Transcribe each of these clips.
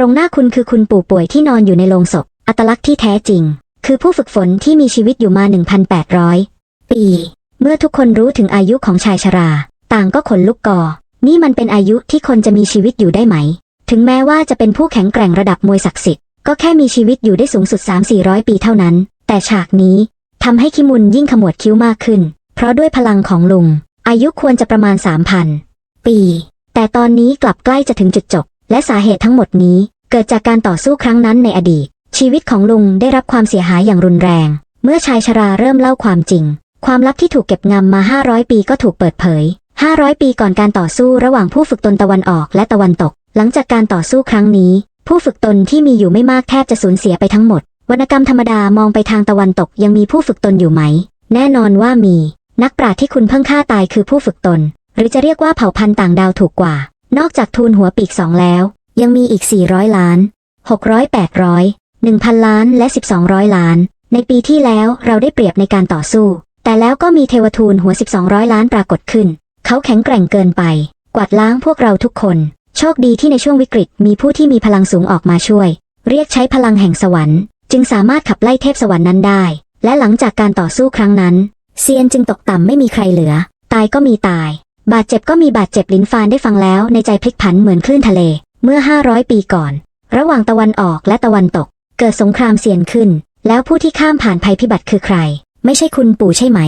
ตรงหน้าคุณคือคุณปู่ป่วยที่นอนอยู่ในโลงศพ อัตลักษณ์ที่แท้จริง คือผู้ฝึกฝนที่มีชีวิตอยู่มา 1,800 ปี เมื่อทุกคนรู้ถึงอายุของชายชรา ต่างก็ขนลุกกอนี่มันเป็นอายุที่คนจะมีชีวิตอยู่ได้ไหม ถึงแม้ว่าจะเป็นผู้แข็งแกร่งระดับมวยศักดิ์สิทธิ์ ก็แค่มีชีวิตอยู่ได้สูงสุด 3-400 ปีเท่านั้น แต่ฉากนี้ทำให้คิมุนยิ่งขมวดคิ้วมากขึ้น เพราะด้วยพลังของลุง อายุควรจะประมาณ 3,000 ปี แต่ตอนนี้กลับใกล้จะถึงจุดจบ และสาเหตุทั้งหมดนี้ เกิดจากการต่อสู้ครั้งนั้นในอดีต ชีวิตของลุงได้รับความเสียหายอย่างรุนแรง เมื่อชายชราเริ่มเล่าความจริง ความลับที่ถูกเก็บงำมา 500 ปีก็ถูกเปิดเผย 500 ปีก่อนการต่อสู้ระหว่างผู้ฝึกตนตะวันออกและตะวันตก หลังจากการต่อสู้ครั้งนี้ ผู้ฝึกตนที่มีอยู่ไม่มากแทบจะสูญเสียไปทั้งหมดวรรณกรรมธรรมดามองไปทางตะวันตกยังมีผู้ฝึกตนอยู่ไหม แน่นอนว่ามี นักปราชญ์ที่คุณเพิ่งฆ่าตายคือผู้ฝึกตน หรือจะเรียกว่าเผ่าพันธุ์ต่างดาวถูกกว่า นอกจากทูลหัวปีกสองแล้ว ยังมีอีก 400 ล้าน 600 800 1,000 ล้านและ 1200 ล้าน ในปีที่แล้วเราได้เปรียบในการต่อสู้ แต่แล้วก็มีเทวทูลหัว 1200 ล้านปรากฏขึ้น เขาแข็งแกร่งเกินไป กวาดล้างพวกเราทุกคน โชคดีที่ในช่วงวิกฤตมีผู้ที่มีพลังสูงออกมาช่วย เรียกใช้พลังแห่งสวรรค์ จึงสามารถขับไล่เทพสวรรค์นั้นได้ และหลังจากการต่อสู้ครั้งนั้นเซียนจึงตกต่ำไม่มีใครเหลือ ตายก็มีตาย บาดเจ็บก็มีบาดเจ็บลิ้นฟานได้ฟังแล้วในใจพลิกผันเหมือนคลื่นทะเล เมื่อ 500 ปีก่อน ระหว่างตะวันออกและตะวันตก เกิดสงครามเซียนขึ้น แล้วผู้ที่ข้ามผ่านภัยพิบัติคือใคร ไม่ใช่คุณปู่ใช่ไหม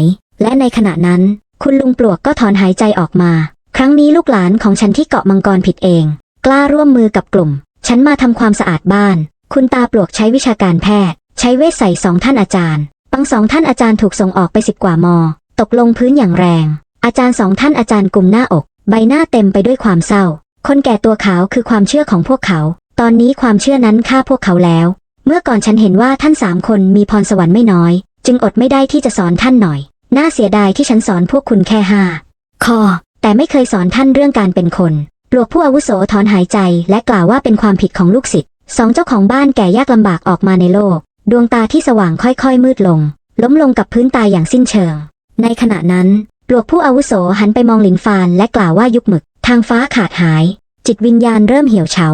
และในขณะนั้น คุณลุงปลวกก็ถอนหายใจออกมา ครั้งนี้ลูกหลานของฉันที่เกาะมังกรผิดเอง กล้าร่วมมือกับกลุ่ม ฉันมาทำความสะอาดบ้าน คุณตาปลวกใช้วิชาการแพทย์ ใช้เวทใส่สองท่านอาจารย์ปังสองท่านอาจารย์ถูกส่งออกไปสิบกว่ามอ ตกลงพื้นอย่างแรง อาจารย์สองท่านอาจารย์กลุ่มหน้าอก ใบหน้าเต็มไปด้วยความเศร้า คนแก่ตัวขาวคือความเชื่อของพวกเขา ตอนนี้ความเชื่อนั้นฆ่าพวกเขาแล้ว เมื่อก่อนฉันเห็นว่าท่านสามคนมีพรสวรรค์ไม่น้อย จึงอดไม่ได้ที่จะสอนท่านหน่อย น่าเสียดายที่ฉันสอนพวกคุณแค่ห้าข้อแต่ไม่เคยสอนท่านเรื่องการเป็นคนปลวกผู้อาวุโสถอนหายใจและกล่าวว่าเป็นความผิดของลูกศิษย์สองเจ้าของบ้านแก่ยากลำบากออกมาในโลก ดวงตาที่สว่างค่อยๆมืดลง ล้มลงกับพื้นตายอย่างสิ้นเชิง ในขณะนั้น ปลวกผู้อาวุโสหันไปมองหลินฟานและกล่าวว่ายุบหมึก ทางฟ้าขาดหาย จิตวิญญาณเริ่มเหี่ยวเฉา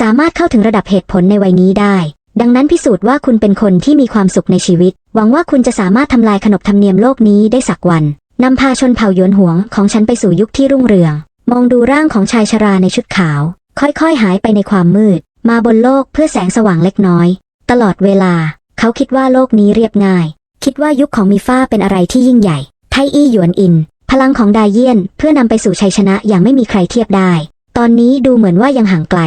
สามารถเข้าถึงระดับเหตุผลในวัยนี้ได้ ดังนั้นพิสูจน์ว่าคุณเป็นคนที่มีความสุขในชีวิต หวังว่าคุณจะสามารถทำลายขนบธรรมเนียมโลกนี้ได้สักวันนำพาชนเผ่าหยวนหวงของฉันไปสู่ยุคที่รุ่งเรือง มองดูร่างของชายชราในชุดขาว ค่อยๆ หายไปในความมืด มาบนโลกเพื่อแสงสว่างเล็กน้อย ตลอดเวลา เขาคิดว่าโลกนี้เรียบง่าย คิดว่ายุคของมีฟ้าเป็นอะไรที่ยิ่งใหญ่ ไทอี้หยวนอิน พลังของดาเยียนเพื่อนำไปสู่ชัยชนะอย่างไม่มีใครเทียบได้ ตอนนี้ดูเหมือนว่ายังห่างไกล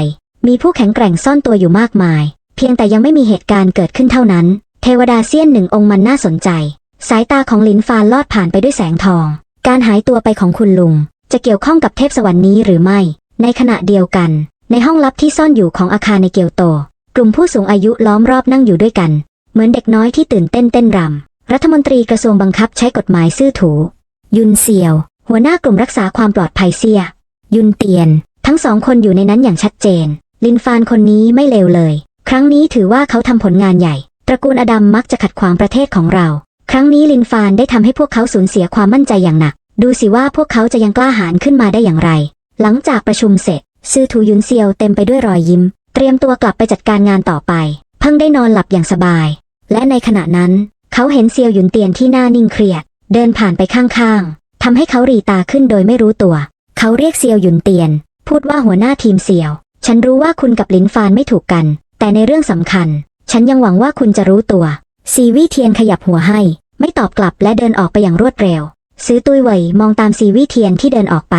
มีผู้แข็งแกร่งซ่อนตัวอยู่มากมาย เพียงแต่ยังไม่มีเหตุการณ์เกิดขึ้นเท่านั้น เทวดาเซียนหนึ่งองค์มันน่าสนใจ สายตาของลินฟานลอดผ่านไปด้วยแสงทอง การหายตัวไปของคุณลุง จะเกี่ยวข้องกับเทพสวรรค์นี้หรือไม่ ในขณะเดียวกัน ในห้องลับที่ซ่อนอยู่ของอาคารในเกียวโต กลุ่มผู้สูงอายุล้อมรอบนั่งอยู่ด้วยกัน เหมือนเด็กน้อยที่ตื่นเต้นเต้นรำ รัฐมนตรีกระทรวงบังคับใช้กฎหมายซื่อถู ยุนเซียว หัวหน้ากลุ่มรักษาความปลอดภัยเซีย ยุนเตียน ทั้งสองคนอยู่ในนั้นอย่างชัดเจน ลินฟานคนนี้ไม่เลวเลย ครั้งนี้ถือว่าเขาทำผลงานใหญ่ ตระกูลอดัมมักจะขัดขวางประเทศของเรา ครั้งนี้ลินฟานได้ทำให้พวกเขาสูญเสียความมั่นใจอย่างหนัก ดูสิว่าพวกเขาจะยังกล้าหาญขึ้นมาได้อย่างไร หลังจากประชุมเสร็จ ซื่อถูยุนเซียวเต็มไปด้วยรอยยิ้ม เตรียมตัวกลับไปจัดการงานต่อไป เพิ่งได้นอนหลับอย่างสบาย และในขณะนั้น เขาเห็นเซียวหยุนเตียนที่หน้านิ่งเครียด เดินผ่านไปข้างๆทำให้เขารีตาขึ้นโดยไม่รู้ตัว เขาเรียกเซียวหยุนเตียน พูดว่าหัวหน้าทีมเซียว ฉันรู้ว่าคุณกับลินฟานไม่ถูกกัน แต่ในเรื่องสำคัญ ฉันยังหวังว่าคุณจะรู้ตัว ซีวี่เทียนขยับหัวให้ ไม่ตอบกลับและเดินออกไปอย่างรวดเร็ว ซื้อตุยเวยมองตามซีวี่เทียนที่เดินออกไป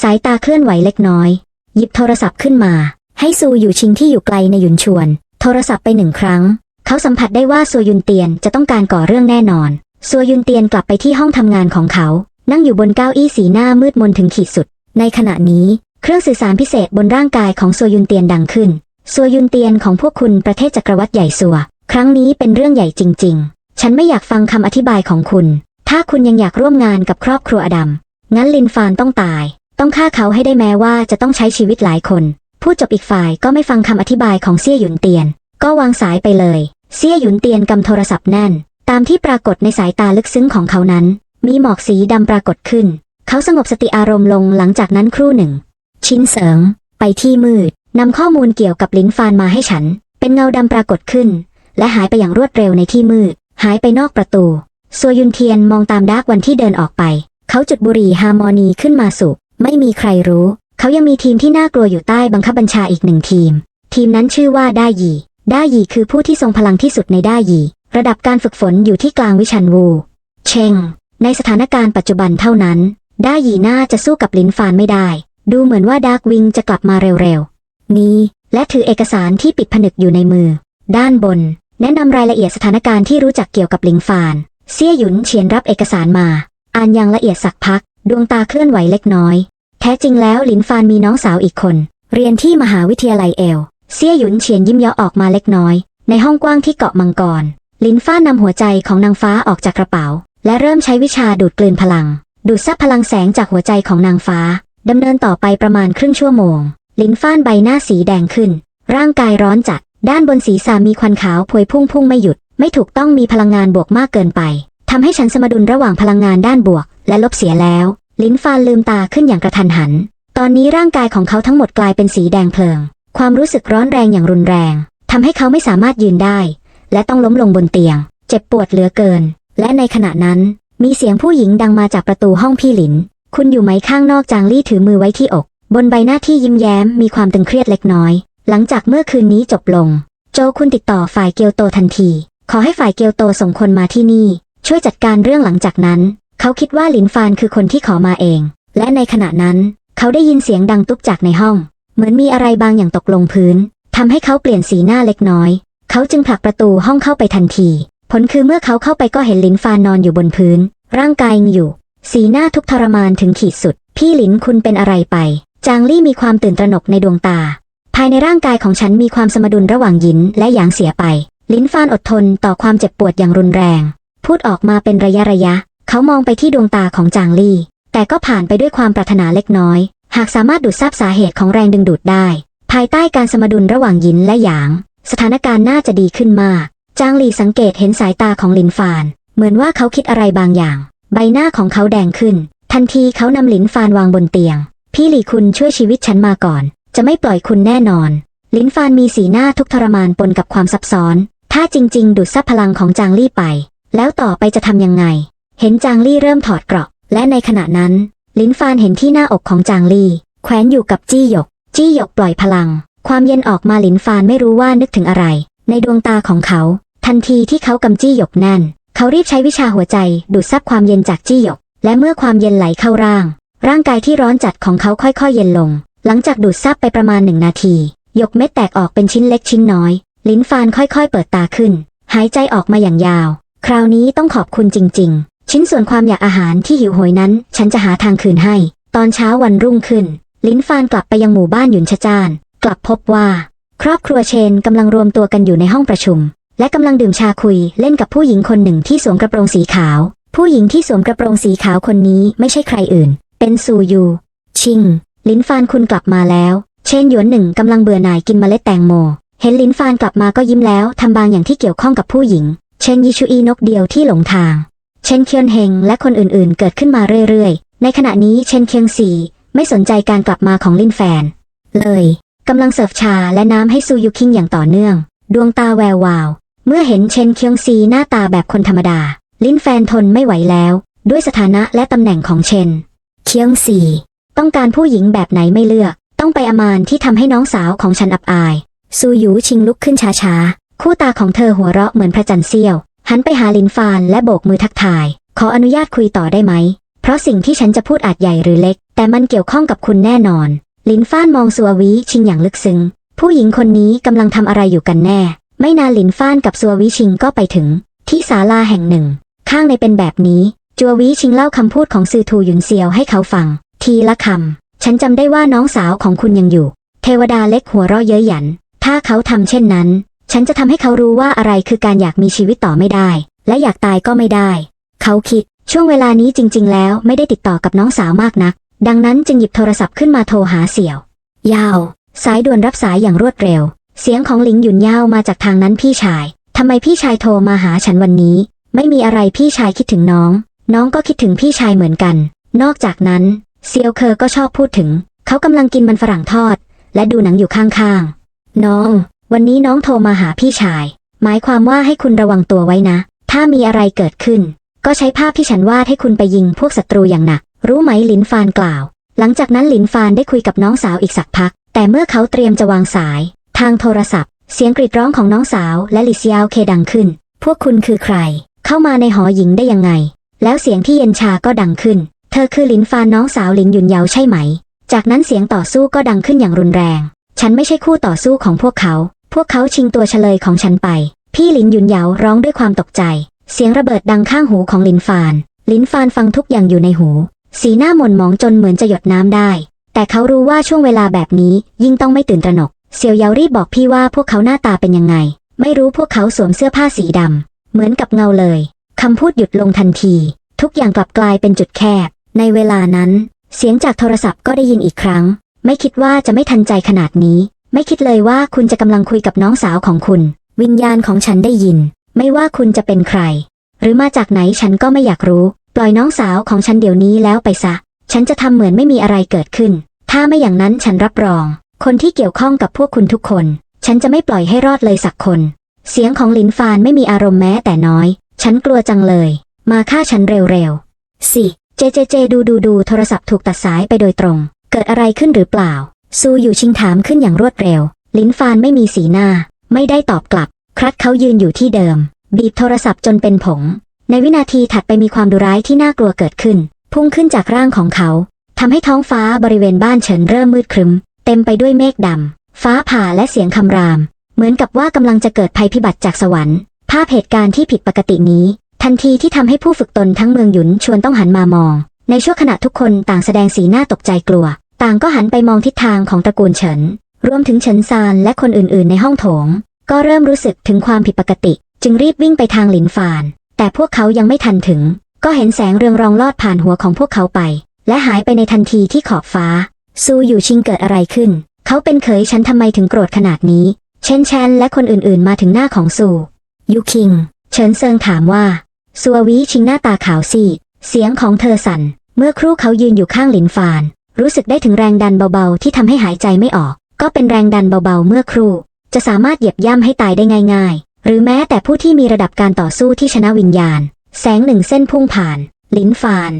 สายตาเคลื่อนไหวเล็กน้อย หยิบโทรศัพท์ขึ้นมา ให้ซูอยู่ชิงที่อยู่ไกลในหยุนชวน โทรศัพท์ไปหนึ่งครั้ง เขาสัมผัสได้ว่าซัวยุนเตียนจะต้องการก่อเรื่องแน่นอนซัวยุนเตียนกลับไปที่ห้องทำงานของเขา นั่งอยู่บนเก้าอี้สีหน้ามืดมนถึงขีดสุด ในขณะนี้ เครื่องสื่อสารพิเศษบนร่างกายของซัวยุนเตียนดังขึ้นซัวยุนเตียนของพวกคุณประเทศจักรวรรดิใหญ่ซัว ครั้งนี้เป็นเรื่องใหญ่จริง ๆ ฉันไม่อยากฟังคำอธิบายของคุณ ถ้าคุณยังอยากร่วมงานกับครอบครัวอดัมงั้นลินฟานต้องตาย ต้องฆ่าเขาให้ได้แม้ว่าจะต้องใช้ชีวิตหลายคนพูดจบอีกฝ่ายก็ไม่ฟังคำอธิบายของเซี่ยหยุนเตียน ก็วางสายไปเลย เซี่ยหยุนเตียนกำโทรศัพท์แน่น ตามที่ปรากฏในสายตาลึกซึ้งของเขานั้น มีหมอกสีดำปรากฏขึ้น เขาสงบสติอารมณ์ลงหลังจากนั้นครู่หนึ่ง ชินเสริง ไปที่มืดนำข้อมูลเกี่ยวกับลินฟานมาให้ฉัน เป็นเงาดำปรากฏขึ้น และหายไปอย่างรวดเร็วในที่มืด หายไปนอกประตูซัวยุนเทียนมองตามดาร์กวันที่เดินออกไป เขาจุดบุหรี่ฮาร์โมนีขึ้นมาสูบไม่มีใครรู้ เขายังมีทีมที่น่ากลัวอยู่ใต้บังคับบัญชาอีกหนึ่งทีม ทีมนั้นชื่อว่าได้หยี ด้าหยีคือผู้ที่ทรงพลังที่สุดในด้าหยีระดับการฝึกฝนอยู่ที่กลางวิชันวู เชง ในสถานการณ์ปัจจุบันเท่านั้น ด้าหยีน่าจะสู้กับลินฟานไม่ได้ ดูเหมือนว่าดาร์กวิงจะกลับมาเร็วๆ นี้ และถือเอกสารที่ปิดผนึกอยู่ในมือ ด้านบน แนะนำรายละเอียดสถานการณ์ที่รู้จักเกี่ยวกับลิงฟาน เซี่ยหยุนเฉียนรับเอกสารมา อ่านอย่างละเอียดสักพัก ดวงตาเคลื่อนไหวเล็กน้อย แท้จริงแล้วลินฟานมีน้องสาวอีกคน เรียนที่มหาวิทยาลัยเอล เซี่ยหยุนเฉียนยิ้มเยาะออกมาเล็กน้อย ในห้องกว้างที่เกาะมังกร ลินฟ้านำหัวใจของนางฟ้าออกจากกระเป๋า และเริ่มใช้วิชาดูดกลืนพลัง ดูดซับพลังแสงจากหัวใจของนางฟ้าดำเนินต่อไปประมาณครึ่งชั่วโมง ลินฟ้านใบหน้าสีแดงขึ้น ร่างกายร้อนจัด ด้านบนศีรษะมีควันขาวพวยพุ่งพุ่งไม่หยุด ไม่ถูกต้องมีพลังงานบวกมากเกินไปทำให้ฉันสมดุลระหว่างพลังงานด้านบวก และลบเสียแล้ว ลินฟานลืมตาขึ้นอย่างกระทันหัน ตอนนี้ร่างกายของเขาทั้งหมดกลายเป็นสีแดงเพลิง ความรู้สึกร้อนแรงอย่างรุนแรงทำให้เขาไม่สามารถยืนได้ และต้องล้มลงบนเตียง เจ็บปวดเหลือเกิน และในขณะนั้นมีเสียงผู้หญิงดังมาจากประตูห้องพี่หลิน คุณอยู่ไหมข้างนอกจางลี่ถือมือไว้ที่อก บนใบหน้าที่ยิ้มแย้มมีความตึงเครียดเล็กน้อย หลังจากเมื่อคืนนี้จบลง โจคุณติดต่อฝ่ายเกียวโตทันที ขอให้ฝ่ายเกียวโตส่งคนมาที่นี่ ช่วยจัดการเรื่องหลังจากนั้น เขาคิดว่าหลินฟานคือคนที่ขอมาเอง และในขณะนั้น เขาได้ยินเสียงดังตุ๊บจากในห้อง เหมือนมีอะไรบางอย่างตกลงพื้นทำให้เขาเปลี่ยนสีหน้าเล็กน้อย เขาจึงผลักประตูห้องเข้าไปทันที ผลคือเมื่อเขาเข้าไปก็เห็นลินฟานนอนอยู่บนพื้น ร่างกายอยู่ สีหน้าทุกทรมานถึงขีดสุด พี่หลินคุณเป็นอะไรไป จางลี่มีความตื่นตระหนกในดวงตา ภายในร่างกายของฉันมีความสมดุลระหว่างหยินและหยางเสียไป ลินฟานอดทนต่อความเจ็บปวดอย่างรุนแรง พูดออกมาเป็นระยะระยะ เขามองไปที่ดวงตาของจางลี่ แต่ก็ผ่านไปด้วยความปรารถนาเล็กน้อย หากสามารถดูดซับสาเหตุของแรงดึงดูดได้ ภายใต้การสมดุลระหว่างหยินและหยาง สถานการณ์น่าจะดีขึ้นมาก จางหลีสังเกตเห็นสายตาของหลินฟาน เหมือนว่าเขาคิดอะไรบางอย่าง ใบหน้าของเขาแดงขึ้น ทันทีเขานำลินฟานวางบนเตียง พี่หลีคุณช่วยชีวิตฉันมาก่อน จะไม่ปล่อยคุณแน่นอนลินฟานมีสีหน้าทุกทรมานปนกับความซับซ้อน ถ้าจริง ๆ ดูดซับพลังของจางลี่ไป แล้วต่อไปจะทำยังไง เห็นจางลี่เริ่มถอดเกราะ และในขณะนั้น ลินฟานเห็นที่หน้าอกของจางลี่แขวนอยู่กับจี้หยก จี้หยกปล่อยพลัง ความเย็นออกมาหลินฟานไม่รู้ว่านึกถึงอะไร ในดวงตาของเขา ทันทีที่เขากำจี้หยกแน่น เขารีบใช้วิชาหัวใจดูดซับความเย็นจากจี้หยก และเมื่อความเย็นไหลเข้าร่าง ร่างกายที่ร้อนจัดของเขาค่อยๆ เย็นลง หลังจากดูดซับไปประมาณหนึ่งนาทีหยกเม็ดแตกออกเป็นชิ้นเล็กชิ้นน้อย ลิ้นฟานค่อยๆ เปิดตาขึ้น หายใจออกมาอย่างยาว คราวนี้ต้องขอบคุณจริง ๆ ชิ้นส่วนความอยากอาหารที่หิวโหยนั้น ฉันจะหาทางคืนให้ ตอนเช้าวันรุ่งขึ้น ลิ้นฟานกลับไปยังหมู่บ้านหยุนชะจาน กลับพบว่า ครอบครัวเชนกำลังรวมตัวกันอยู่ในห้องประชุม และกำลังดื่มชาคุยเล่นกับผู้หญิงคนหนึ่งที่สวมกระโปรงสีขาว ผู้หญิงที่สวมกระโปรงสีขาวคนนี้ไม่ใช่ใครอื่น เป็นซูยู ชิง ลิ้นฟานคุณกลับมาแล้ว เชนหยวนหนึ่งกำลังเบื่อหน่ายกินเมล็ดแตงโม เห็นลิ้นฟานกลับมาก็ยิ้มแล้วทำบางอย่างที่เกี่ยวข้องกับผู้หญิง เชนยิชูอีนกเดียวที่หลงทาง เชนเคียนเฮงและคนอื่นๆ เกิดขึ้นมาเรื่อยๆ ในขณะนี้เชนเคียงซีไม่สนใจการกลับมาของลินแฟน เลยกำลังเสิร์ฟชาและน้ำให้ซูยูคิงอย่างต่อเนื่อง ดวงตาแวววาว เมื่อเห็นเชนเคียงซีหน้าตาแบบคนธรรมดา ลินแฟนทนไม่ไหวแล้ว ด้วยสถานะและตำแหน่งของเชน เคียงซีต้องการผู้หญิงแบบไหนไม่เลือก ต้องไปอามานที่ทำให้น้องสาวของฉันอับอาย ซูยูชิงลุกขึ้นช้าๆ คู่ตาของเธอหัวเราะเหมือนพระจันทร์เสี้ยว หันไปหาลินฟานและโบกมือทักทาย ขออนุญาตคุยต่อได้ไหม เพราะสิ่งที่ฉันจะพูดอาจใหญ่หรือเล็ก แต่มันเกี่ยวข้องกับคุณแน่นอน ลินฟานมองซัววิชิงอย่างลึกซึ้ง ผู้หญิงคนนี้กำลังทำอะไรอยู่กันแน่ ไม่นานลินฟานกับซัววิชิงก็ไปถึง ที่ศาลาแห่งหนึ่ง ข้างในเป็นแบบนี้ จัววิชิงเล่าคำพูดของซือทูหยุนเซียวให้เขาฟัง ทีละคำ ฉันจำได้ว่าน้องสาวของคุณยังอยู่ เทวดาเล็กหัวเราะเย้ยหยัน ถ้าเขาทำเช่นนั้น ฉันจะทำให้เขารู้ว่าอะไรคือการอยากมีชีวิตต่อไม่ได้ และอยากตายก็ไม่ได้ เขาคิด ช่วงเวลานี้จริง ๆ แล้วไม่ได้ติดต่อกับน้องสาวมากนัก ดังนั้นจึงหยิบโทรศัพท์ขึ้นมาโทรหาเสี่ยว ยาว สายด่วนรับสายอย่างรวดเร็ว เสียงของหลิงหยุนยาวมาจากทางนั้นพี่ชายทำไมพี่ชายโทรมาหาฉันวันนี้ ไม่มีอะไรพี่ชายคิดถึงน้อง น้องก็คิดถึงพี่ชายเหมือนกัน นอกจากนั้น เซียวเคอก็ชอบพูดถึง เขากำลังกินมันฝรั่งทอด และดูหนังอยู่ข้างๆ น้อง วันนี้น้องโทรมาหาพี่ชาย หมายความว่าให้คุณระวังตัวไว้นะ ถ้ามีอะไรเกิดขึ้น ก็ใช้ภาพที่ฉันวาดให้คุณไปยิงพวกศัตรูอย่างหนัก รู้ไหมหลินฟานกล่าว หลังจากนั้นหลินฟานได้คุยกับน้องสาวอีกสักพัก แต่เมื่อเขาเตรียมจะวางสาย ทางโทรศัพท์ เสียงกรีดร้องของน้องสาวและลิเซียโอเคดังขึ้น พวกคุณคือใคร เข้ามาในหอหญิงได้ยังไง แล้วเสียงที่เย็นชาก็ดังขึ้น เธอคือหลินฟานน้องสาวหลินยุนเยาใช่ไหม จากนั้นเสียงต่อสู้ก็ดังขึ้นอย่างรุนแรง ฉันไม่ใช่คู่ต่อสู้ของพวกเขา วกเขาชิงตัวเฉลยของฉันไป พี่หลินหยุนเหยาร้องด้วยความตกใจ เสียงระเบิดดังข้างหูของหลินฟาน หลินฟานฟังทุกอย่างอยู่ในหู สีหน้าหม่นหมองจนเหมือนจะหยดน้ำได้ แต่เขารู้ว่าช่วงเวลาแบบนี้ยิ่งต้องไม่ตื่นตระหนก เซียวเยารีบบอกพี่ว่าพวกเขาหน้าตาเป็นยังไง ไม่รู้พวกเขาสวมเสื้อผ้าสีดำเหมือนกับเงาเลยคำพูดหยุดลงทันที ทุกอย่างกลับกลายเป็นจุดแคบ ในเวลานั้น เสียงจากโทรศัพท์ก็ได้ยินอีกครั้ง ไม่คิดว่าจะไม่ทันใจขนาดนี้ ไม่คิดเลยว่าคุณจะกำลังคุยกับน้องสาวของคุณ วิญญาณของฉันได้ยิน ไม่ว่าคุณจะเป็นใคร หรือมาจากไหนฉันก็ไม่อยากรู้ ปล่อยน้องสาวของฉันเดี๋ยวนี้แล้วไปซะ ฉันจะทำเหมือนไม่มีอะไรเกิดขึ้น ถ้าไม่อย่างนั้นฉันรับรอง คนที่เกี่ยวข้องกับพวกคุณทุกคน ฉันจะไม่ปล่อยให้รอดเลยสักคน เสียงของลินฟานไม่มีอารมณ์แม้แต่น้อย ฉันกลัวจังเลย มาฆ่าฉันเร็วๆสิเจเจเจดูดูดูโทรศัพท์ถูกตัดสายไปโดยตรง เกิดอะไรขึ้นหรือเปล่า ซูอยู่ชิงถามขึ้นอย่างรวดเร็ว ลินฟานไม่มีสีหน้า ไม่ได้ตอบกลับ ครัดเขายืนอยู่ที่เดิม บีบโทรศัพท์จนเป็นผง ในวินาทีถัดไปมีความดุร้ายที่น่ากลัวเกิดขึ้น พุ่งขึ้นจากร่างของเขาทำให้ท้องฟ้าบริเวณบ้านเฉินเริ่มมืดครึม เต็มไปด้วยเมฆดำฟ้าผ่าและเสียงคำราม เหมือนกับว่ากำลังจะเกิดภัยพิบัติจากสวรรค์ ภาพเหตุการณ์ที่ผิดปกตินี้ ทันทีที่ทำให้ผู้ฝึกตนทั้งเมืองหยุนชวนต้องหันมามอง ในช่วงขณะทุกคนต่างแสดงสีหน้าตกใจกลัว ต่างก็หันไปมองทิศทางของตระกูลเฉิน รวมถึงเฉินซานและคนอื่นๆ ในห้องโถง ก็เริ่มรู้สึกถึงความผิดปกติ จึงรีบวิ่งไปทางหลินฟาน แต่พวกเขายังไม่ทันถึง ก็เห็นแสงเรืองรองลอดผ่านหัวของพวกเขาไป และหายไปในทันทีที่ขอบฟ้า ซูอยู่ชิงเกิดอะไรขึ้น เขาเป็นเขยฉันทำไมถึงโกรธขนาดนี้ เชนแชนและคนอื่นๆ มาถึงหน้าของซูยูคิง เฉินเซิงถามว่าซัววีชิงหน้าตาขาวซีดเสียงของเธอสั่น เมื่อครู่เขายืนอยู่ข้างหลินฟาน รู้สึกได้ถึงแรงดันเบาๆ ที่ทำให้หายใจไม่ออก ก็เป็นแรงดันเบาๆ เมื่อครู่ จะสามารถเหยียบย่ำให้ตายได้ง่าย ๆ หรือแม้แต่ผู้ที่มีระดับการต่อสู้ที่ชนะวิญญาณ แสงหนึ่งเส้นพุ่งผ่าน ลินฟาน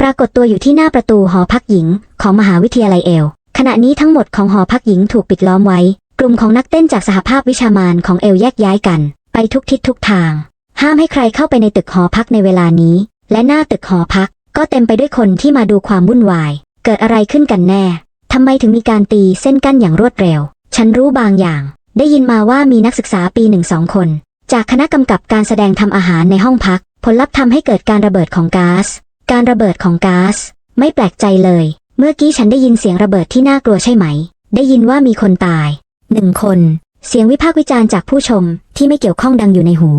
ปรากฏตัวอยู่ที่หน้าประตูหอพักหญิงของมหาวิทยาลัยเอล ขณะนี้ทั้งหมดของหอพักหญิงถูกปิดล้อมไว้ กลุ่มของนักเต้นจากสหภาพวิชามานของเอลแยกย้ายกัน ไปทุกทิศทุกทาง ห้ามให้ใครเข้าไปในตึกหอพักในเวลานี้ และหน้าตึกหอพักก็เต็มไปด้วยคนที่มาดูความวุ่นวาย เกิดอะไรขึ้นกันแน่ ทำไมถึงมีการตีเส้นกั้นอย่างรวดเร็ว ฉันรู้บางอย่าง ได้ยินมาว่ามีนักศึกษาปีหนึ่งสองคน จากคณะกำกับการแสดงทำอาหารในห้องพัก ผลลัพธ์ทำให้เกิดการระเบิดของก๊าซ การระเบิดของก๊าซ ไม่แปลกใจเลย เมื่อกี้ฉันได้ยินเสียงระเบิดที่น่ากลัวใช่ไหม ได้ยินว่ามีคนตาย หนึ่งคน เสียงวิพากษ์วิจารณ์จากผู้ชมที่ไม่เกี่ยวข้องดังอยู่ในหู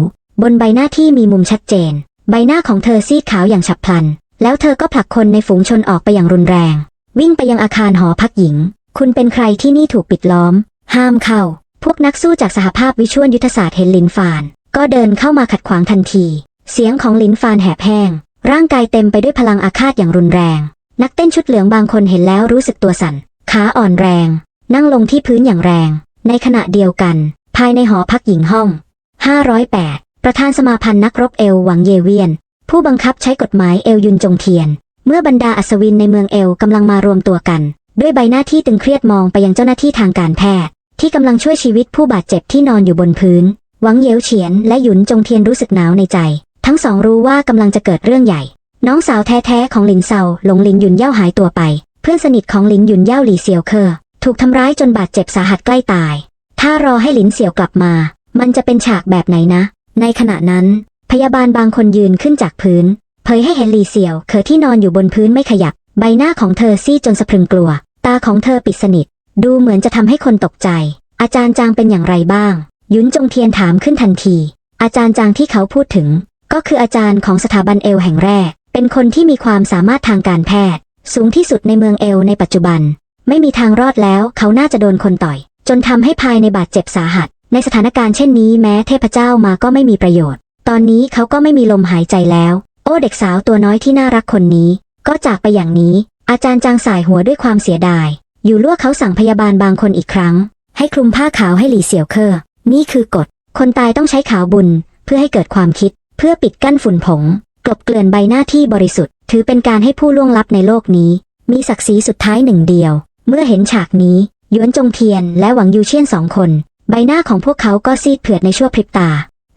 บนใบหน้าที่มีมุมชัดเจน ใบหน้าของเธอซีดขาวอย่างฉับพลัน แล้วเธอก็ผลักคนในฝูงชนออกไปอย่างรุนแรง วิ่งไปยังอาคารหอพักหญิง คุณเป็นใครที่นี่ถูกปิดล้อม ห้ามเข้า พวกนักสู้จากสหภาพวิชวลยุทธศาสตร์เห็นลินฟาน ก็เดินเข้ามาขัดขวางทันที เสียงของลินฟานแหบแห้ง ร่างกายเต็มไปด้วยพลังอาฆาตอย่างรุนแรง นักเต้นชุดเหลืองบางคนเห็นแล้วรู้สึกตัวสั่น ขาอ่อนแรง นั่งลงที่พื้นอย่างแรง ในขณะเดียวกัน ภายในหอพักหญิงห้อง 508 ประธานสมาพันธ์นักรบเอลหวังเยเวียน ผู้บังคับใช้กฎหมายเอลยุนจงเทียน เมื่อบรรดาอัศวินในเมืองเอลกำลังมารวมตัวกัน ด้วยใบหน้าที่ตึงเครียดมองไปยังเจ้าหน้าที่ทางการแพทย์ ที่กำลังช่วยชีวิตผู้บาดเจ็บที่นอนอยู่บนพื้น หวังเยวเฉียนและหยุนจงเทียนรู้สึกหนาวในใจ ทั้งสองรู้ว่ากำลังจะเกิดเรื่องใหญ่ น้องสาวแท้ๆของหลินเซาหลงหลินหยุนเย่าหายตัวไป เพื่อนสนิทของหลินหยุนเย่าหลี่เซียวเคอร์ถูกทำร้ายจนบาดเจ็บสาหัสใกล้ตาย ถ้ารอให้หลินเสี่ยวกลับมา มันจะเป็นฉากแบบไหนนะ ในขณะนั้น พยาบาลบางคนยืนขึ้นจากพื้น เผยให้เห็นลีเสี่ยวเคอที่นอนอยู่บนพื้นไม่ขยับ ใบหน้าของเธอซีดจนสะพรึงกลัว ตาของเธอปิดสนิท ดูเหมือนจะทำให้คนตกใจ อาจารย์จางเป็นอย่างไรบ้าง ยุนจงเทียนถามขึ้นทันที อาจารย์จางที่เขาพูดถึง ก็คืออาจารย์ของสถาบันเอลแห่งแรก เป็นคนที่มีความสามารถทางการแพทย์ สูงที่สุดในเมืองเอลในปัจจุบัน ไม่มีทางรอดแล้วเขาน่าจะโดนคนต่อย จนทำให้ภายในบาดเจ็บสาหัส ในสถานการณ์เช่นนี้แม้เทพเจ้ามาก็ไม่มีประโยชน์ ตอนนี้เขาก็ไม่มีลมหายใจแล้ว โอ้เด็กสาวตัวน้อยที่น่ารักคนนี้ ก็จากไปอย่างนี้ อาจารย์จางสายหัวด้วยความเสียดาย อยู่ลั่วเขาสั่งพยาบาลบางคนอีกครั้ง ให้คลุมผ้าขาวให้หลีเสี่ยวเคอนี่คือกฎ คนตายต้องใช้ขาวบุญ เพื่อให้เกิดความคิด เพื่อปิดกั้นฝุ่นผงกลบเกลื่อนใบหน้าที่บริสุทธิ์ ถือเป็นการให้ผู้ล่วงลับในโลกนี้ มีศักดิ์ศรีสุดท้ายหนึ่งเดียว เมื่อเห็นฉากนี้ยวนจงเทียนและหวังยูเชียนสองคน ใบหน้าของพวกเขาก็ซีดเผือดในชั่วพริบตา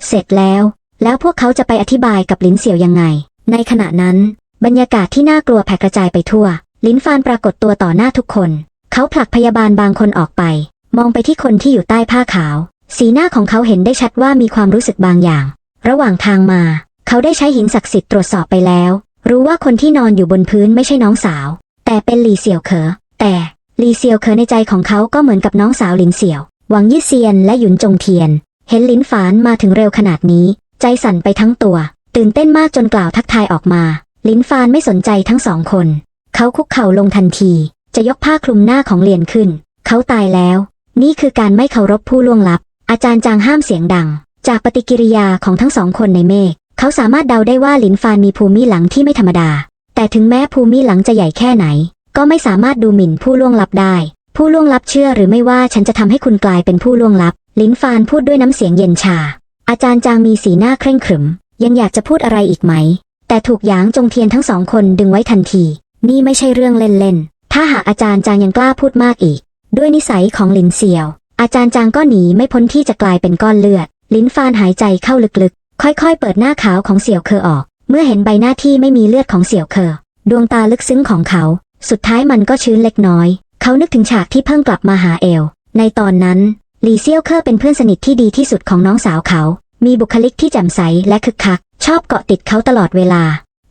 เสร็จแล้ว แล้วพวกเขาจะไปอธิบายกับลินเสี่ยวยังไง ในขณะนั้น บรรยากาศที่น่ากลัวแผ่กระจายไปทั่ว ลินฟานปรากฏตัวต่อหน้าทุกคน เขาผลักพยาบาลบางคนออกไป มองไปที่คนที่อยู่ใต้ผ้าขาว สีหน้าของเขาเห็นได้ชัดว่ามีความรู้สึกบางอย่าง ระหว่างทางมา เขาได้ใช้หินศักดิ์สิทธิ์ตรวจสอบไปแล้ว รู้ว่าคนที่นอนอยู่บนพื้นไม่ใช่น้องสาว แต่เป็นหลีเสี่ยวเขอ แต่หลีเสี่ยวเขอในใจของเขาก็เหมือนกับน้องสาวหลินเสี่ยวหวังยี่เซียนและหยุนจงเทียน เห็นลินฝานมาถึงเร็วขนาดนี้ ใจสั่นไปทั้งตัว ตื่นเต้นมากจนกล่าวทักทายออกมา ลินฟานไม่สนใจทั้งสองคน เขาคุกเข่าลงทันที จะยกผ้าคลุมหน้าของเลียนขึ้น เขาตายแล้ว นี่คือการไม่เคารพผู้ล่วงลับ อาจารย์จางห้ามเสียงดัง จากปฏิกิริยาของทั้งสองคนในเมฆเขาสามารถเดาได้ว่าลินฟานมีภูมิหลังที่ไม่ธรรมดา แต่ถึงแม้ภูมิหลังจะใหญ่แค่ไหน ก็ไม่สามารถดูหมิ่นผู้ล่วงลับได้ ผู้ล่วงลับเชื่อหรือไม่ว่าฉันจะทำให้คุณกลายเป็นผู้ล่วงลับ ลินฟานพูดด้วยน้ำเสียงเย็นชา อาจารย์จางมีสีหน้าเคร่งขรึม ยังอยากจะพูดอะไรอีกไหม แต่ถูกหยางจงเทียนทั้งสองคนดึงไว้ทันที นี่ไม่ใช่เรื่องเล่นๆ ถ้าหากอาจารย์จางยังกล้าพูดมากอีก ด้วยนิสัยของลินเซียว อาจารย์จางก็หนีไม่พ้นที่จะกลายเป็นก้อนเลือด ลินฟานหายใจเข้าลึกๆ ค่อยๆ เปิดหน้าขาวของเสี่ยวเคอออก เมื่อเห็นใบหน้าที่ไม่มีเลือดของเสี่ยวเคอ ดวงตาลึกซึ้งของเขา สุดท้ายมันก็ชื้นเล็กน้อย เขานึกถึงฉากที่เพิ่งกลับมาหาเอล ในตอนนั้น ลีเซียวเคอร์เป็นเพื่อนสนิทที่ดีที่สุดของน้องสาวเขา มีบุคลิกที่แจ่มใสและคึกคัก ชอบเกาะติดเขาตลอดเวลา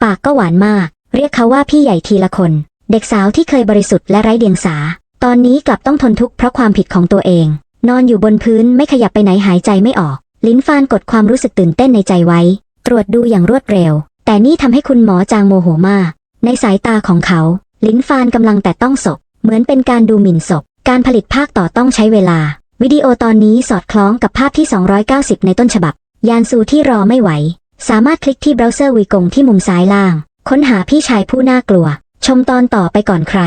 ปากก็หวานมาก เรียกเขาว่าพี่ใหญ่ทีละคน เด็กสาวที่เคยบริสุทธิ์และไร้เดียงสา ตอนนี้กลับต้องทนทุกข์เพราะความผิดของตัวเอง นอนอยู่บนพื้นไม่ขยับไปไหนหายใจไม่ออก ลิ้นฟานกดความรู้สึกตื่นเต้นในใจไว้ ตรวจดูอย่างรวดเร็ว แต่นี่ทำให้คุณหมอจางโมโหมาก ในสายตาของเขา ลิ้นฟานกำลังแต่ต้องศพ เหมือนเป็นการดูหมิ่นศพ การผลิตภาคต่อต้องใช้เวลา วิดีโอตอนนี้สอดคล้องกับภาพที่ 290 ในต้นฉบับ ยานซูที่รอไม่ไหว สามารถคลิกที่เบราว์เซอร์วีกงที่มุมซ้ายล่าง ค้นหาพี่ชายผู้น่ากลัว ชมตอนต่อไปก่อนใคร